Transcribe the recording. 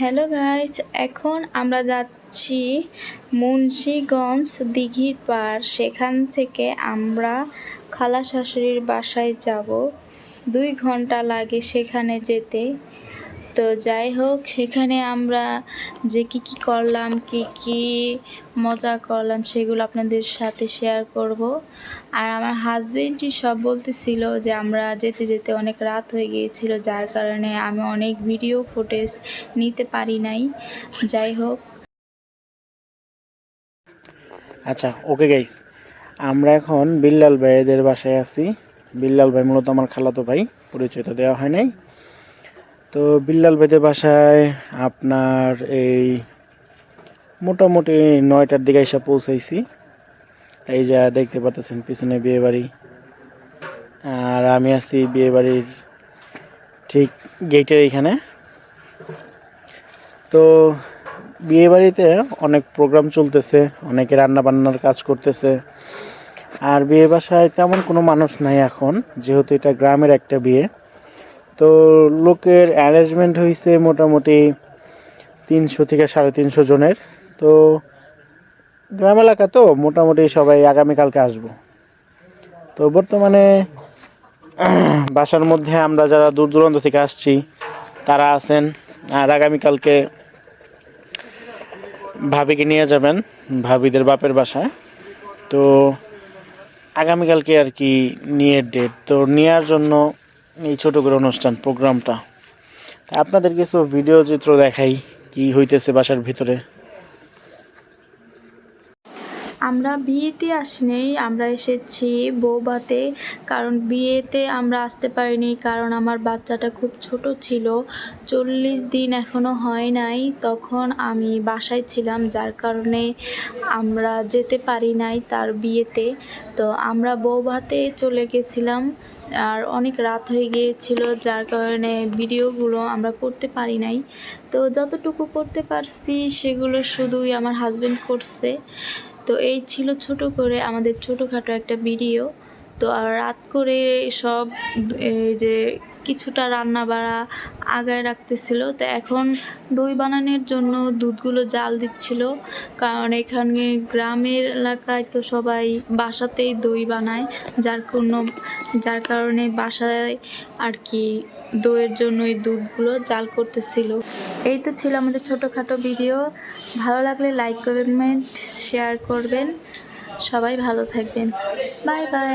Hello guys এখন আমরা যাচ্ছি মুন্সিগঞ্জ দিঘির পাড়। সেখান থেকে আমরা খালা শাশুড়ির বাসায় যাব। দুই ঘণ্টা লাগে সেখানে যেতে। তো যাই হোক, সেখানে আমরা যে কি কি করলাম, কি কি মজা করলাম, সেগুলো আপনাদের সাথে শেয়ার করব। আর আমার হাজবেন্ডই সব বলতেছিল যে আমরা যেতে যেতে অনেক রাত হয়ে গিয়েছিল, যার কারণে আমি অনেক ভিডিও ফুটেজ নিতে পারি নাই। যাই হোক। আচ্ছা ওকে গাইস আমরা এখন বিল্লাল ভাইদের বাসায় আছি। বিল্লাল ভাই মূলত আমার খালাতো ভাই পরিচয় তো দেওয়া হয় নাই। তো বিল্লাল ভাইদের বাসায় আপনার এই মোটামুটি নয়টার দিকে এসে পৌঁছাইছি। এই যা দেখতে পাচ্ছেন, পিছনে বিয়ে বাড়ি আর আমি আছি বিয়ে বাড়ির ঠিক গেটের এখানে তো বিয়ে বাড়িতে অনেক প্রোগ্রাম চলতেছে, অনেকে রান্না বান্নার কাজ করতেছে। আর বিয়ে বাসায় তেমন কোনো মানুষ নাই এখন, যেহেতু এটা গ্রামের একটা বিয়ে। তো লোকের অ্যারেঞ্জমেন্ট হয়েছে মোটামুটি তিনশো থেকে সাড়ে তিনশো জনের। তো গ্রাম এলাকা তো, মোটামুটি সবাই আগামীকালকে আসব। তো বর্তমানে বাসার মধ্যে আমরা যারা দূর দূরান্ত থেকে আসছি, তারা আছেন। আর আগামীকালকে ভাবিকে নিয়ে যাবেন, ভাবিদের বাপের বাসায়। তো আগামীকালকে আর কি নিয়ে ডেট তো নেওয়ার জন্য এই ছোটো করে অনুষ্ঠান প্রোগ্রামটা। আপনাদের কিছু ভিডিও চিত্র দেখাই কি হইতেছে বাসার ভিতরে। আমরা বিয়েতে আসিনি, আমরা এসেছি বৌভাতে। কারণ বিয়েতে আমরা আসতে পারিনি, কারণ আমার বাচ্চাটা খুব ছোট ছিল। চল্লিশ দিন এখনও হয় নাই। তখন আমি বাসায় ছিলাম, যার কারণে আমরা যেতে পারি নাই তার বিয়েতে। তো আমরা বৌভাতে চলে গেছিলাম। আর অনেক রাত হয়ে গিয়েছিল, যার কারণে ভিডিওগুলো আমরা করতে পারি নাই। তো যতটুকু করতে পারছি, সেগুলো শুধুই আমার হাজব্যান্ড করছে। তো এই ছিল ছোট করে আমাদের ছোটোখাটো একটা ভিডিও। তো আর রাত করে সব, এই যে কিছুটা রান্না বাড়া আগায় রাখতেছিল। তো এখন দই বানানোর জন্য দুধগুলো জাল দিচ্ছিল। কারণ এখানে গ্রামের এলাকায় তো সবাই বাসাতেই দই বানায়। যার কোনো, যার কারণে বাসায় আর কি দইয়ের জন্য এই দুধগুলো জাল করতেছিল। এই তো ছিল আমাদের ছোটোখাটো ভিডিও। ভালো লাগলে লাইক কমেন্ট শেয়ার করবেন। সবাই ভালো থাকবেন। Bye bye